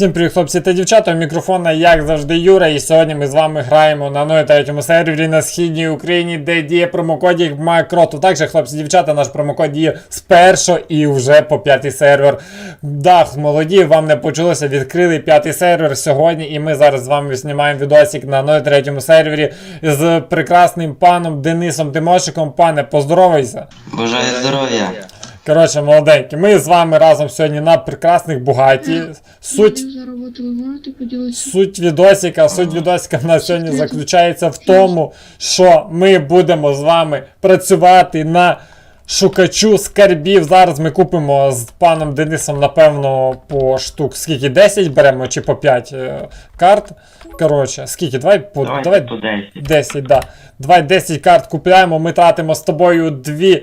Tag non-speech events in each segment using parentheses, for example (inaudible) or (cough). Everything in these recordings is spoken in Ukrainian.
Всім привіт, хлопці та дівчата. Мікрофона, як завжди, Юра. І сьогодні ми з вами граємо на 03 сервері на східній Україні, де діє промокодік Макроту. Також, хлопці, дівчата, наш промокод діє з першого і вже по п'ятий сервер. Дах, молоді, вам не почулося, відкрили п'ятий сервер сьогодні, і ми зараз з вами знімаємо відосик на 03 сервері з прекрасним паном Денисом Тимошиком. Пане, поздоровайся. Бажаю здоров'я. Коротше, молоденькі, ми з вами разом сьогодні на прекрасних Бугаті. Суть За роботу ви можете поділитися? Суть відосика, суть відосика в нас сьогодні заключається в тому, що ми будемо з вами працювати на шукачу скарбів. Зараз ми купимо з паном Денисом, напевно, по штук скільки 10 беремо чи по 5 е, карт. Коротше, скільки? Давай по Давайте давай по 10. 10, да. Давай 10 карт купляємо, ми тратимо з тобою 2.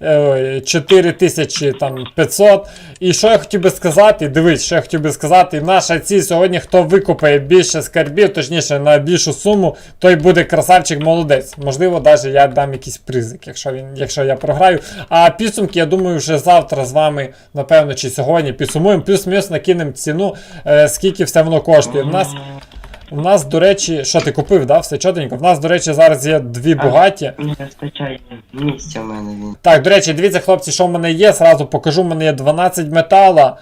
4500. І що я хотів би сказати, дивись, що я хотів би сказати, наша ціль сьогодні, хто викупає більше скарбів, точніше на більшу суму, той буде красавчик молодець. Можливо, навіть я дам якийсь призик, якщо він, якщо я програю. А підсумки, я думаю, вже завтра з вами, напевно, чи сьогодні підсумуємо, плюс-мінус накинемо ціну, е, скільки все воно коштує. У нас у нас, до речі, що ти купив, да? Все чотенько. У нас, до речі, зараз є дві бугаті. Не вистачає місця в мене він. Так, до речі, дивіться, хлопці, що в мене є. Зразу покажу, в мене є 12 метала,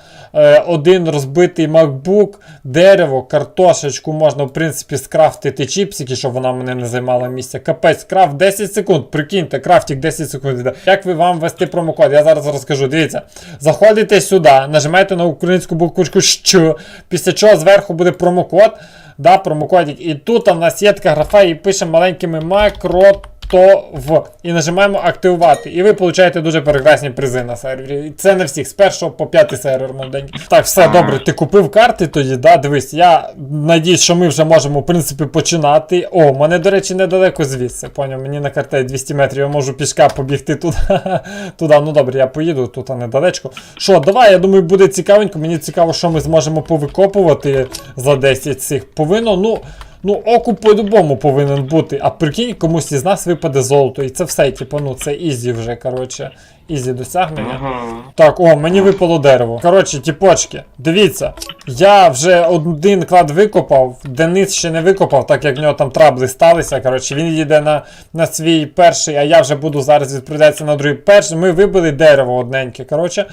один розбитий MacBook, дерево, картошечку можна, в принципі, скрафтити чіпсики, щоб вона мене не займала місця. Капець, крафт 10 секунд. Прикиньте, крафтик 10 секунд. Як ви вам ввести промокод? Я зараз розкажу. Дивіться. Заходите сюди, нажимаєте на українську буквочку що, після чого зверху буде промокод. Да, промокодик. І тут в нас є така графа, і пише маленькими макро. То в і нажимаємо активувати. І ви получаєте дуже прекрасні призи на сервері. І це не всіх, з першого по п'ятий сервер молоденький. Так, все добре. Ти купив карти тоді, да? Дивись, я надіюсь, що ми вже можемо, в принципі, починати. О, мене, до речі, недалеко звідси. Поняв, мені на карті 200 метрів, я можу пішка побігти туди. (laughs) туди. Ну добре, я поїду, тут а недалечко. Що, давай, я думаю, буде цікавенько. Мені цікаво, що ми зможемо повикопувати за 10 цих. Повинно, ну. Ну, окуп по-любому повинен бути. А прикинь, комусь із нас випаде золото. І це все, типу, ну це ізі вже, коротше, ізі досягнення. Ага. Так, о, мені випало дерево. Коротше, тіпочки, дивіться, я вже один клад викопав, Денис ще не викопав, так як в нього там трабли сталися. Коротше, він їде на, на свій перший, а я вже буду зараз відправлятися на другий. Перший, ми вибили дерево одненьке. Коротше,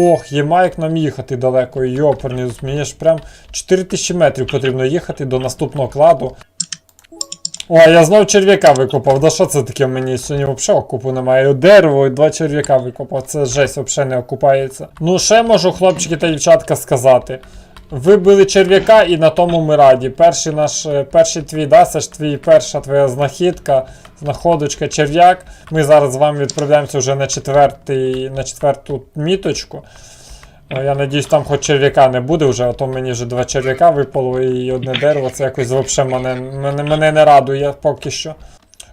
ох, єма як нам їхати далеко. Йоперні, мені ж прям 4000 метрів потрібно їхати до наступного кладу. О, я знов черв'яка викопав. Да що це таке мені сьогодні взагалі окупу немає? Дерево і два черв'яка викопав. Це жесть взагалі не окупається. Ну, ще можу, хлопчики та дівчатка, сказати. Вибили черв'яка і на тому ми раді. Перший наш, е, перший твій, да, це ж твій перша твоя знахідка, знаходочка, черв'як. Ми зараз з вами відправляємося вже на четвертий, на четверту міточку. Е, Я надіюсь, там хоч черв'яка не буде вже, а то мені вже два черв'яка випало і одне дерево. Це якось взагалі мене, мене, мене не радує поки що.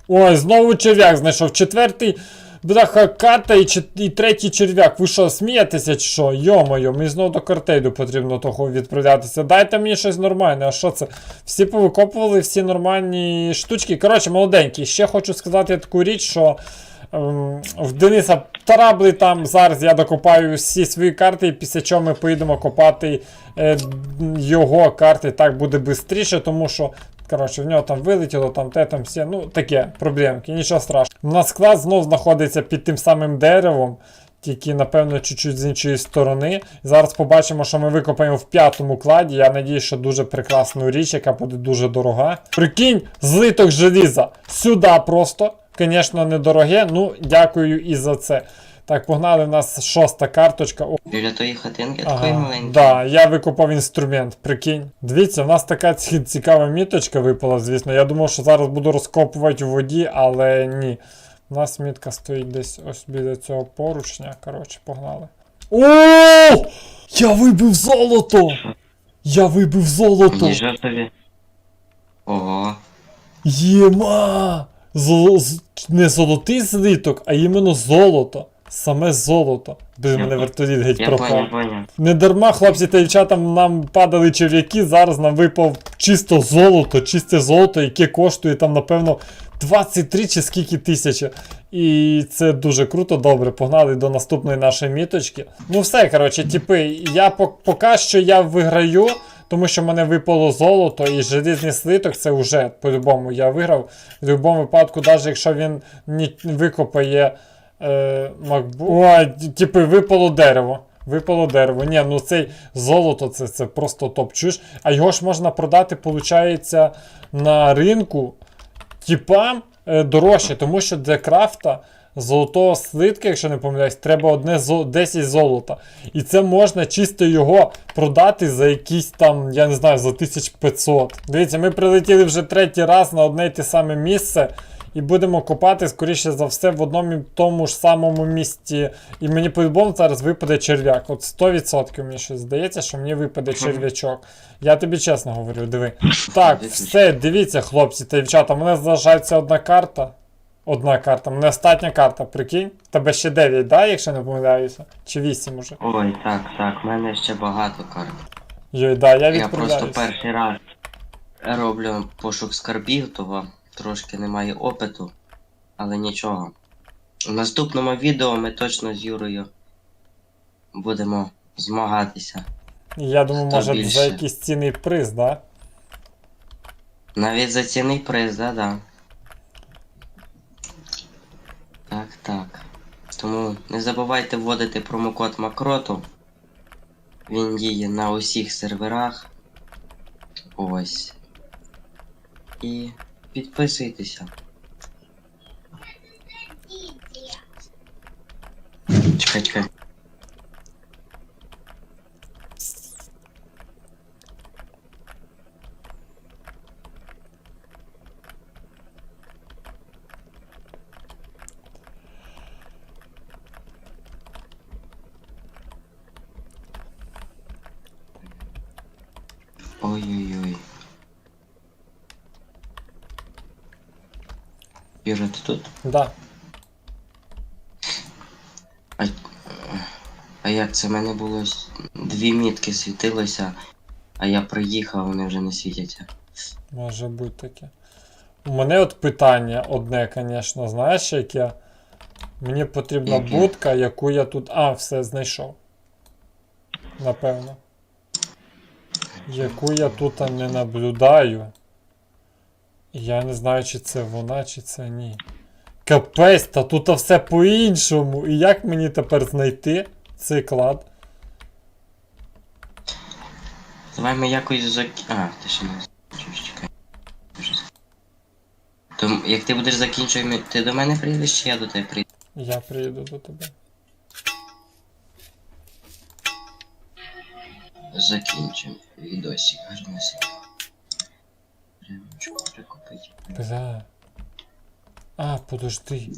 Ой, знову черв'як знайшов. Четвертий бляха карта і, і третій черв'як. Ви що, смієтеся чи що? Йо-моє, мені знову до картейду потрібно того відправлятися. Дайте мені щось нормальне, а що це? Всі повикопували всі нормальні штучки. Коротше, молоденькі, ще хочу сказати таку річ, що. Ем, В Дениса трабли там зараз я докопаю всі свої карти, після чого ми поїдемо копати е, його карти. Так буде швидше, тому що коротше, в нього там вилетіло, там те, там все. Ну, таке проблемки, нічого страшного. У нас склад знов знаходиться під тим самим деревом. Тільки, напевно, чуть-чуть з іншої сторони. Зараз побачимо, що ми викопаємо в п'ятому кладі. Я надіюсь, що дуже прекрасну річ, яка буде дуже дорога. Прикинь, злиток желіза. Сюди просто. Звісно, недороге. Ну, дякую і за це. Так, погнали, у нас шоста карточка. О, Біля тої хатинки такої Ага, маленької. да, я викопав інструмент, прикинь. Дивіться, в нас така цікава міточка випала, звісно. Я думав, що зараз буду розкопувати у воді, але ні. У нас мітка стоїть десь ось біля цього поручня. Коротше, погнали. О! Я вибив золото! Я вибив золото! Ніжа тобі. Ого. Єма! Золо... Не золотий злиток, а іменно золото. Саме золото. Блін, мене вертоліт геть Я пропав. Не дарма, хлопці та дівчата, нам падали черв'яки, зараз нам випав чисто золото, чисте золото, яке коштує там, напевно, 23 чи скільки тисяч. І це дуже круто, добре. Погнали до наступної нашої міточки. Ну все, коротше, типи, я пок- поки що я виграю. Тому що мене випало золото і желізний слиток, це вже по-любому я виграв. В будь-якому випадку, навіть якщо він не викопає е. Ой, типу, випало дерево. Випало дерево. Ні, ну цей золото це, це просто топ. Чуєш? А його ж можна продати, виходить, на ринку типам е, дорожче, тому що для крафта золотого слитка, якщо не помиляюсь, треба одне 10 золота. І це можна чисто його продати за якісь там, я не знаю, за 1500. Дивіться, ми прилетіли вже третій раз на одне й те саме місце. І будемо копати, скоріше за все, в одному і тому ж самому місці. І мені по-любому зараз випаде черв'як. От 100% мені щось здається, що мені випаде черв'ячок. Я тобі чесно говорю, диви. (laughs) Так, все, дивіться, хлопці та дівчата, у мене залишається одна карта. Одна карта. Мене остання карта, прикинь. Тебе ще 9, да, якщо не помиляюся? Чи 8 уже? Ой, так, так, в мене ще багато карт. Йой, да, я Я просто перший раз роблю пошук скарбів, того трошки немає опиту, але нічого. У наступному відео ми точно з Юрою будемо змагатися. Я думаю, Хто може більше? за якийсь цінний приз, да? Навіть за цінний приз, да-да. Так, так. Тому не забувайте вводити промокод Макроту. Він діє на усіх серверах. Ось. І підписуйтеся. Чекай, чекай. Ой-ой-ой. Юра, ти тут? Да. А, а як це? В мене було дві мітки світилося, а я приїхав, вони вже не світяться. Може бути таке. У мене от питання одне, звісно, знаєш, яке? Мені потрібна будка, яку я тут. А, все, знайшов. Напевно. Яку я тут не наблюдаю. Я не знаю, чи це вона, чи це ні. Капець, та тут все по-іншому. І як мені тепер знайти цей клад? Давай ми якось зак... А, ти ще не закінчуєш, чекай. То як ти будеш закінчувати, ти до мене приїдеш, чи я до тебе приїду? Я приїду до тебе. Закінчимо. Відосик гарнесик. Ремочку прикупити. Бля. А, подожди.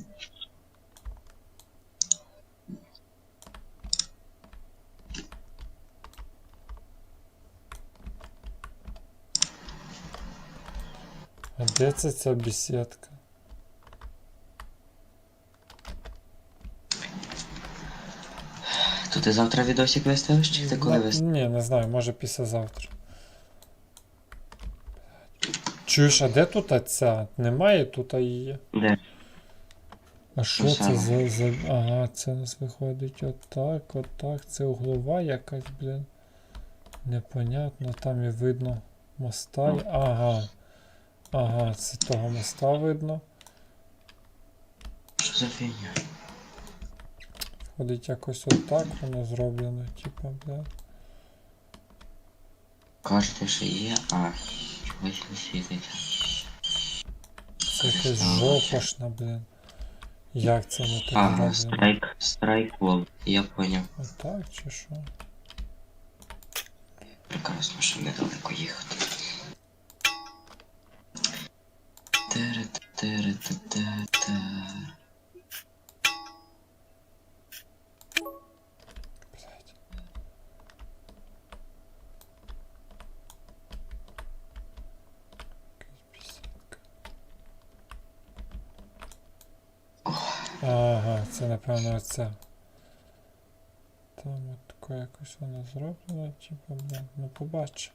А де це ця бесідка? Ти завтра відосик виставиш, чи ти коли виставиш? Ні, не знаю, може післязавтра. Чуєш, а де тут ця? Немає тут її. Де? А що Ну, це за, за. Ага, це у нас виходить отак, отак. Це углова якась, блін. Непонятно, там і видно моста. Ага. Ага, це того моста видно. Що за фігня? Входить якось отак воно зроблено, типа, бля. Карти ще є, а чогось не світить. Це якась жопошна, блін. Як це воно так Ага, зроблено? страйк, страйк вол, я поняв. Отак чи що? Прекрасно, що недалеко їхати. Тере-те-тере-те-те-те. Блядь. Якась бесідка. Ага, це напевно оце. Там от таке якось воно зроблено, типу, бля, ну побачу.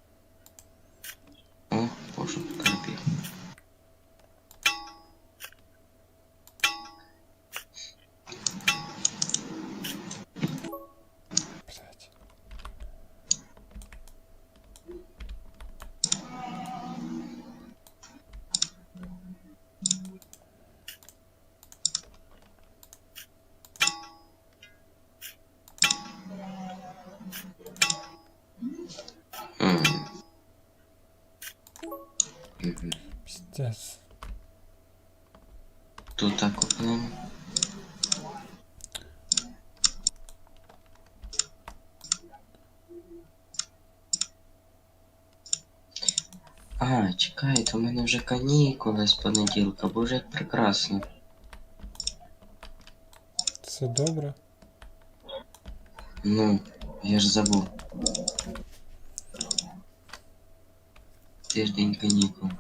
Пиздец. Тут так купнемо. А, чекайте, у мене вже канікули з понеділка, боже як прекрасно. Це добре. Ну, я ж забув. Тиждень канікул.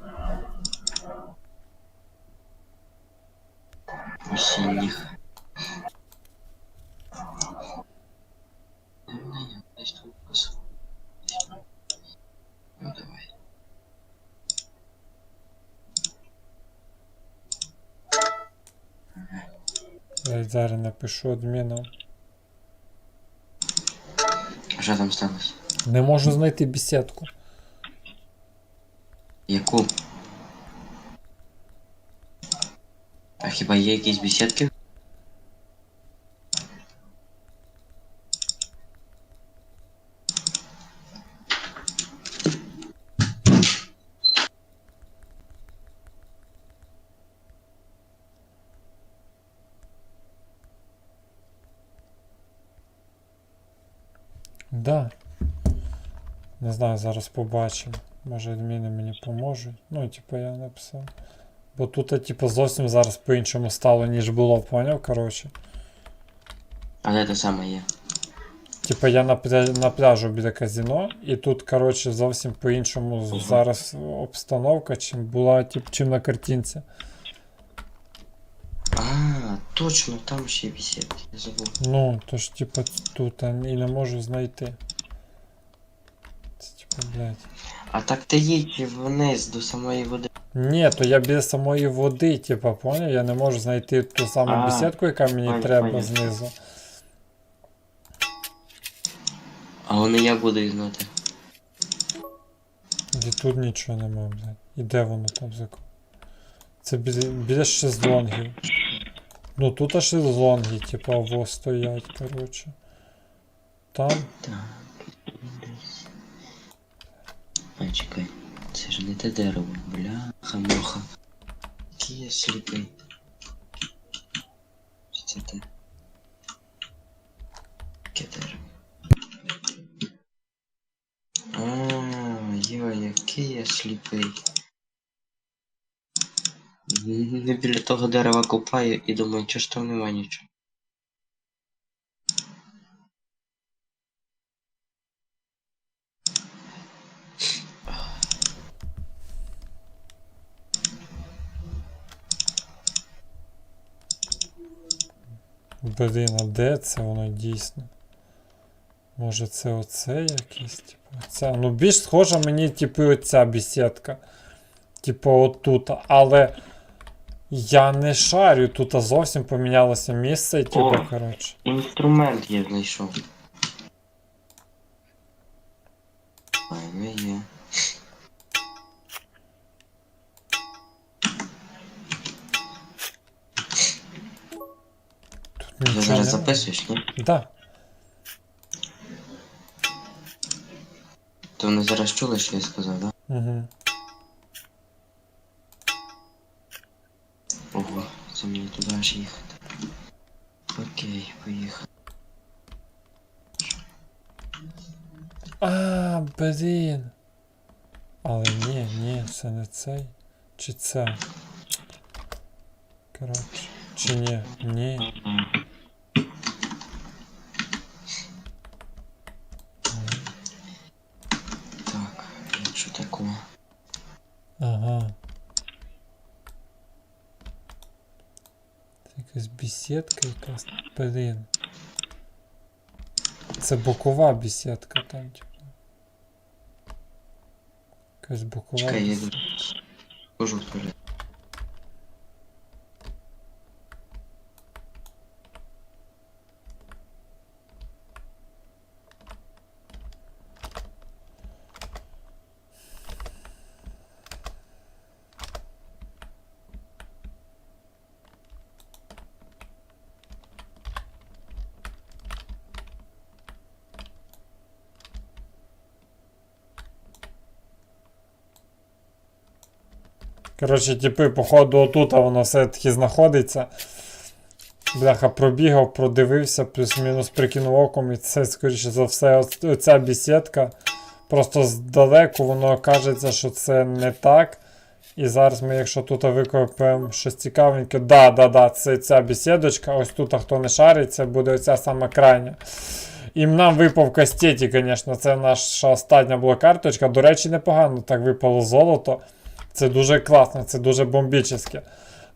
Давай. Я зараз напишу адміну. Що там сталося? Не можу знайти бесідку. Яку? А хіба є якісь бесідки? Да. Не знаю, зараз побачимо. Може адміни мені поможуть. Ну, типу, я написав. Бо тут, типу, зовсім зараз по-іншому стало, ніж було, поняв, коротше. Але те саме є. Типа я на, пля... на пляжу біля казино, і тут, коротше, зовсім по-іншому Мгм. зараз обстановка, чим була, тип, чим на картинці. А, точно, там ще бесідки, я забув. Ну, то ж, типа, тут а, і не можу знайти. Блядь. А так ти їдь вниз до самої води. Ні, то я біля самої води, типа, поняв? Я не можу знайти ту саму А, бесідку, яка мені понял, треба понял. знизу. А вони як будуть знати? І тут нічого нема, блядь. І де воно там зако? Це біля, біля шезлонгів. Ну тут аж шезлонги, типа, во стоять, коротше. Там. Так. десь. А, чекай. Це ж не те дерево. Бляха, муха. Який я сліпий. Чи це те? Яке дерево? А, йо, який я сліпий. Не біля того дерева копаю і думаю, чого ж там нема нічого. Блін, а де це воно дійсно? Може це оце якесь, типу, оця. Ну більш схожа мені, типу, оця бесідка. Типу, отут. Але я не шарю, тут зовсім помінялося місце, типу, О. коротше. Інструмент я знайшов. Файно є. Ти нічого зараз нема. записуєш, ні? Да. То вони зараз чули, що я сказав, да? Угу. Ого, це мені туди аж їхати. Окей, поїхали. А, блін. Але ні, ні, це не цей. Чи це? Коротше. Чи ні? Ні. Так, якщо такого. Ага. Це якась бесідка якась. Блін. Це бокова бесідка там, типу. Якась бокова. Чекай, я бесідка. йду. Хожу в Коротше, типи, походу, отут воно все-таки знаходиться. Бляха, пробігав, продивився, плюс-мінус прикинув оком, і це, скоріше за все, оця бісідка. Просто здалеку воно кажеться, що це не так. І зараз ми, якщо тут викопаємо щось цікавеньке, да, да, да, це ця бесідочка, ось тут, хто не шарить, це буде оця сама крайня. І нам випав кастеті, звісно, це наша остання була карточка. До речі, непогано так випало золото. Це дуже класно, це дуже бомбічне.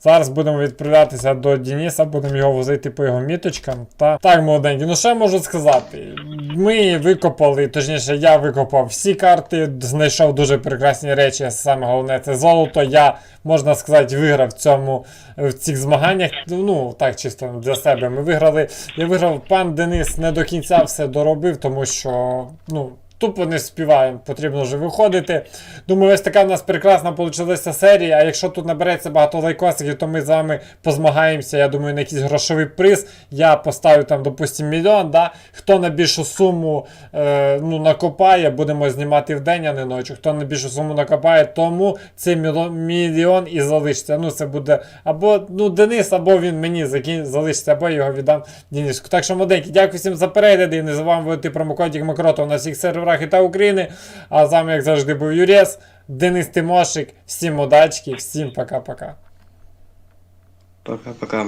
Зараз будемо відправлятися до Дениса, будемо його возити по його міточкам. Та так, молоденькі, ну що я можу сказати? Ми викопали, точніше, я викопав всі карти, знайшов дуже прекрасні речі. Саме головне це золото. Я, можна сказати, виграв в цьому в цих змаганнях. Ну, так чисто для себе. Ми виграли. Я виграв, пан Денис не до кінця все доробив, тому що, ну. Тупо не співаємо, потрібно вже виходити. Думаю, ось така в нас прекрасна вийшла серія. А якщо тут набереться багато лайкосиків, то ми з вами позмагаємося. Я думаю, на якийсь грошовий приз. Я поставлю там, допустимо, мільйон. Да? Хто на більшу суму е, ну, накопає, будемо знімати вдень, а не ночі. Хто на більшу суму накопає, тому цей мільйон, і залишиться. Ну, це буде або ну, Денис, або він мені закін... залишиться, або я його віддам Дениску. Так що, моденькі, дякую всім за перегляди. Не забуваємо вводити промокодик Макротов на всіх серверах і та України. А з вами, як завжди, був Юрєс, Денис Тимошик. Всім удачки, всім пока-пока. Пока-пока.